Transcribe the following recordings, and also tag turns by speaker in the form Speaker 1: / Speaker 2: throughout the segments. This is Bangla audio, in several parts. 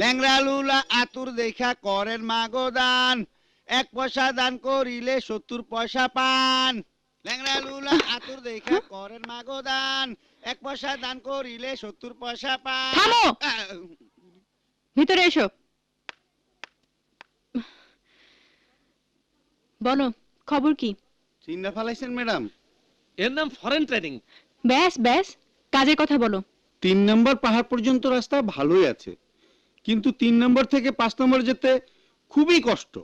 Speaker 1: ল্যাংরা লুলা আতুর দেখা করেন মাগো দান। এক পয়সা দান করিলে সত্তর পয়সা পান। ল্যাংরা লুলা আতুর দেখা করেন মাগো দান। এক পয়সা দান করিলে সত্তর পয়সা পান।
Speaker 2: থামো! ভিতরে এসো। বলো খবর কি?
Speaker 1: চিন্তা ফেলাইছেন ম্যাডাম।
Speaker 3: এর নাম ফরেন ট্রেনিং
Speaker 2: ব্যাস ব্যাস কাজের কথা বলো।
Speaker 1: তিন নম্বর পাহাড় পর্যন্ত রাস্তা ভালোই আছে। কিন্তু তিন নম্বর থেকে পাঁচ নম্বর যেতে খুবই কষ্ট।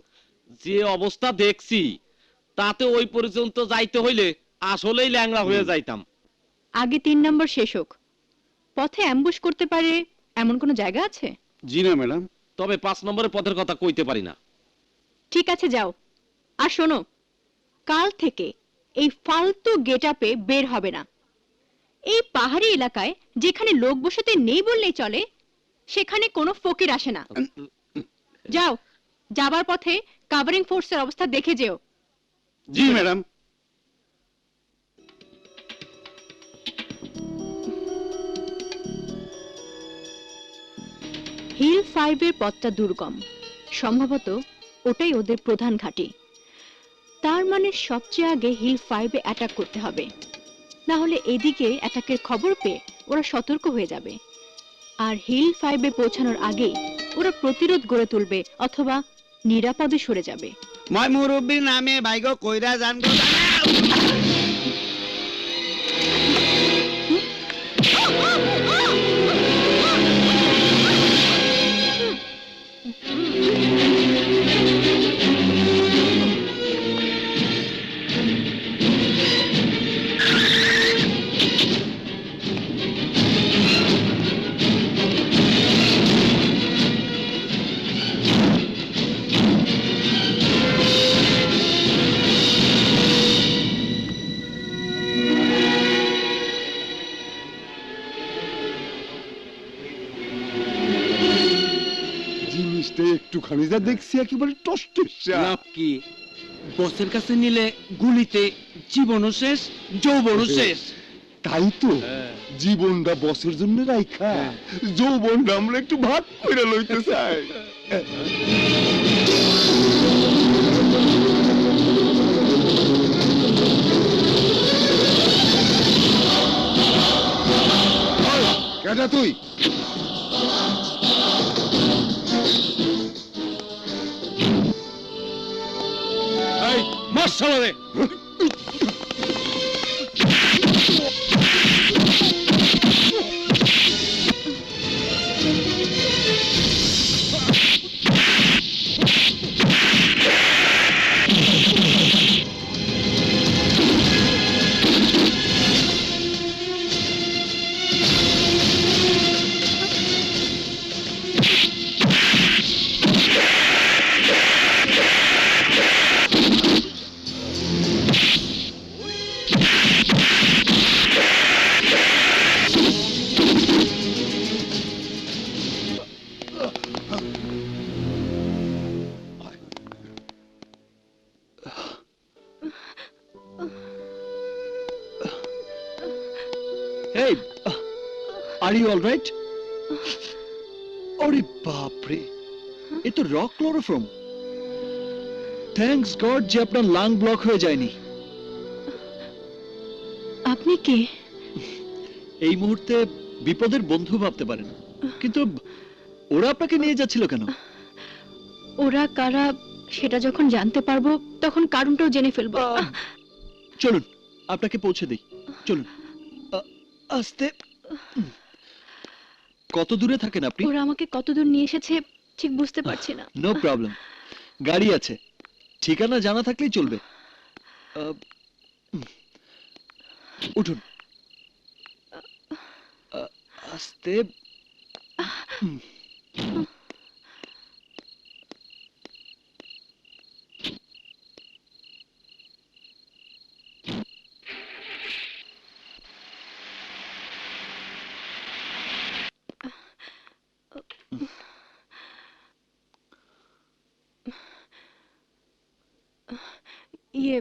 Speaker 3: যে অবস্থা দেখছি তাতে ওই পর্যন্ত যাইতে হইলে আসলেই ল্যাংড়া হয়ে যাইতাম।
Speaker 2: আগে তিন নম্বর শেষ হোক। পথে অ্যাম্বুশ করতে পারে এমন কোনো জায়গা আছে?
Speaker 1: জি না ম্যাডাম।
Speaker 3: তবে পাঁচ নম্বরের পথের কথা কইতে পারি না।
Speaker 2: ঠিক আছে যাও। আর শোনো কাল থেকে এই ফালতু গেটআপে বের হবে না। এই পাহাড়ি এলাকায় যেখানে লোক বসতে নেই বললেই চলে সেখানে কোনো ফকির আসে না। যাও যাবার পথে কাভারিং ফোর্সের অবস্থা দেখে যেও।
Speaker 1: জি ম্যাডাম।
Speaker 2: হিল ফাইভের পথটা দুর্গম। সম্ভবত ওটাই ওদের প্রধান ঘাঁটি। তার মানে সবচেয়ে আগে হিল ফাইভে অ্যাটাক করতে হবে। না হলে এদিকে অ্যাটাকের খবর পেয়ে ওরা সতর্ক হয়ে যাবে। আর হিল ফাইভে পৌঁছানোর আগে ওরা প্রতিরোধ গড়ে তুলবে অথবা নিরাপদে সরে যাবে।
Speaker 1: মই মুরব্বীর নামে ভাইগো কইরা জান?
Speaker 4: একটুখানি যা দেখছি একেবারে টস্টেসা
Speaker 5: লাভ কি? বসের কাছে নিলে গুলিতে জীবনও শেষ যৌবনও শেষ।
Speaker 4: তাই তো। জীবনটা বসের জন্য রাইখা। যৌবনটা আমরা একটু ভাগ করে লইতে চাই। কেটা তুই?
Speaker 3: solo
Speaker 5: de are you all right? ওরে বাপ রে এ তো রক ক্লোরোফর্ম থ্যাঙ্কস গড যে আপনার লাং ব্লক হয়ে যায়নি
Speaker 2: আপনি কে
Speaker 5: এই মুহূর্তে বিপদের বন্ধু ভাবতে পারেন কিন্তু ওরা আপনাকে নিয়ে যাচ্ছিল কেন
Speaker 2: ওরা কারা সেটা যখন জানতে পারব তখন কারণটাও জেনে ফেলব
Speaker 5: চলুন আপনাকে পৌঁছে দিই চলুন আস্তে। কত দূরে থাকেন আপনি?
Speaker 2: ওরা আমাকে কত দূর নিয়ে এসেছে ঠিক বুঝতে পারছি না।
Speaker 5: নো প্রবলেম গাড়ি আছে। ঠিকানা জানা থাকলেই চলবে। আহ, উঠুন। আসতে আস্তে। উম,
Speaker 2: ইয়ে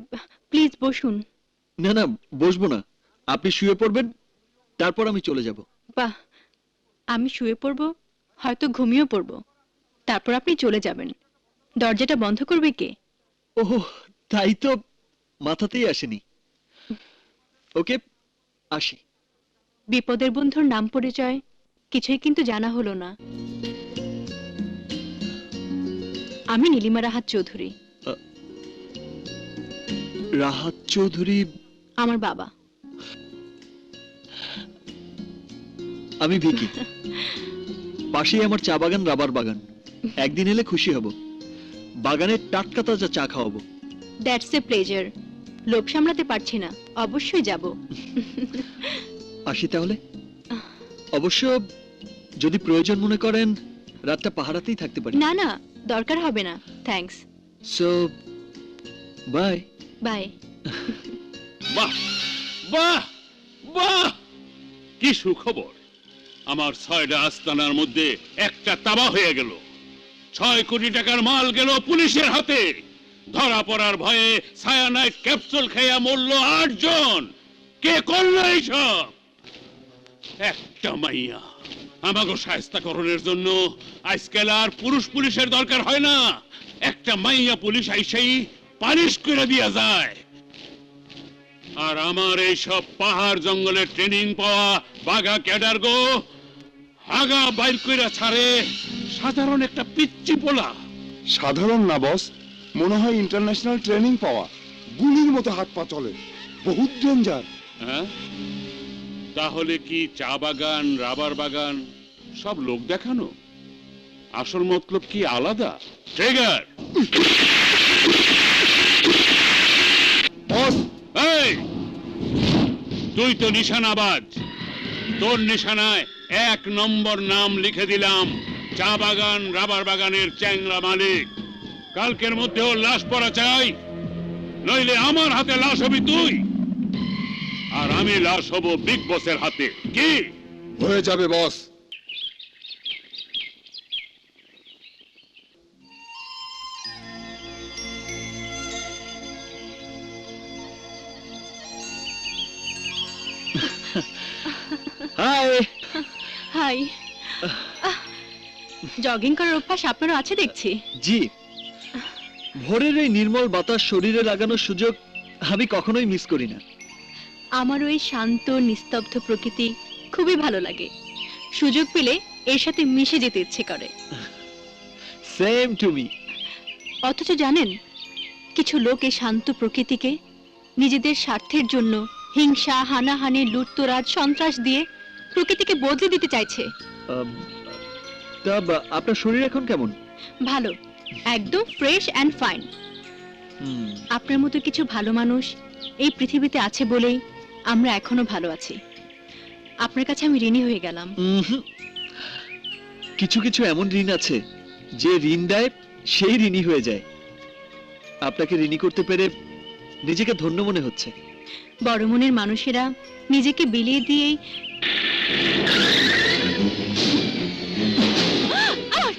Speaker 2: প্লিজ বসুন।
Speaker 5: না না বসবো না। আপনি শুয়ে পড়বেন তারপর আমি চলে যাব।
Speaker 2: বাহ আমি শুয়ে পড়ব হয়তো ঘুমিয়েও পড়ব। তারপর আপনি চলে যাবেন। দরজাটা বন্ধ করবে কে?
Speaker 5: ওহ তাই তো মাথাতেই আসেনি। ওকে আসি।
Speaker 2: বিপদের বন্ধুর নাম পরিচয় কিছুই কিন্তু জানা হলো না। আমি নীলিমা রাহাত চৌধুরী।
Speaker 5: রাহাত চৌধুরী।
Speaker 2: আমার বাবা।
Speaker 5: আমি ভিকি। পাশেই আমার চা বাগান রাবার বাগান। একদিন এলে খুশি হব। বাগানের টাটকা তাজা চা খাওয়াবো।
Speaker 2: দ্যাটস এ প্লেজার লোভ সামলাতে পারছি না। অবশ্যই যাব।
Speaker 5: আসি তাহলে? অবশ্য যদি প্রয়োজন মনে করেন রাতটা পাহারাতেই থাকতে পারি।
Speaker 2: না না দরকার হবে না। Thanks
Speaker 5: so bye
Speaker 2: bye.
Speaker 6: বাহ বাহ বাহ। কি সুখবর। আমার ছয়টা আস্তানার মধ্যে একটা তাবা হয়ে গেল। ছয় কোটি টাকার মাল গেল পুলিশের হাতে। ধরা পড়ার ভয়ে সায়ানাইট ক্যাপসুল খেয়া মরল আটজন। কে করল এইসব? একটা মাইয়া। আমাকে সায়স্তাকরণের জন্য আজকাল আর পুরুষ পুলিশের দরকার হয় না। একটা মাইয়া পুলিশ আইসেই পালিশ করে দিয়া যায়। আর আমার এই সব পাহাড় জঙ্গলে ট্রেনিং পাওয়া বাঘা ক্যাডার গো আগা বাইর কইরা ছাড়ে সাধারণ একটা পিচ্চি পোলা।
Speaker 4: সাধারণ না বস। মনে হয় ইন্টারন্যাশনাল ট্রেনিং পাওয়া। গুলির মতো হাত পা চলে। বহুত ডেঞ্জার
Speaker 6: হ্যাঁ? তাহলে কি চা বাগান রাবার বাগান সব লোক দেখানো? আসল মতলব কি আলাদা? ট্রিগার
Speaker 4: বস
Speaker 6: এই তুই তো নিশানাবাজ তোর নিশানায় এক নম্বর নাম লিখে দিলাম, চা বাগান, রাবার বাগানের চ্যাংরা মালিক। কালকের মধ্যে ওর লাশ পড়া চাই, নইলে আমার হাতে লাশ হবি তুই। আর আমি লাশ হব বিগ বসের হাতে। কি?
Speaker 4: হয়ে যাবে, বস।
Speaker 5: হাই
Speaker 2: হাই জগিং করার অভ্যাস আপনারও আছে দেখছি।
Speaker 5: জি। ভোরের এই নির্মল বাতাস শরীরে লাগানোর সুযোগ আমি কখনোই মিস করি না।
Speaker 2: আমার ওই শান্ত নিস্তব্ধ প্রকৃতি খুবই ভালো লাগে। সুযোগ পেলে এর সাথে মিশে যেতে ইচ্ছে করে।
Speaker 5: সেম টু মি
Speaker 2: অথচ জানেন কিছু লোক এই শান্ত প্রকৃতিকে নিজেদের স্বার্থের জন্য হিংসা হানাহানি লুটতরাজ সন্ত্রাস দিয়ে প্রকৃতিকে বদলে দিতে চাইছে।
Speaker 5: তা বা- আপনার শরীর এখন কেমন?
Speaker 2: ভালো একদম ফ্রেশ অ্যান্ড ফাইন।
Speaker 5: হুম,
Speaker 2: আপনার মতো কিছু ভালো মানুষ এই পৃথিবীতে আছে বলেই আমরা এখনও ভালো আছি। আপনার কাছে আমি ঋণী হয়ে গেলাম।
Speaker 5: উহুম। কিছু কিছু এমন ঋণ আছে যে ঋণ দেয় সেই ঋণী হয়ে যায়। আপনাকে ঋণী করতে পেরে নিজেকে ধন্য মনে হচ্ছে।
Speaker 2: বড় মনের মানুষেরা নিজেকে বিলিয়ে দিয়েই আহ!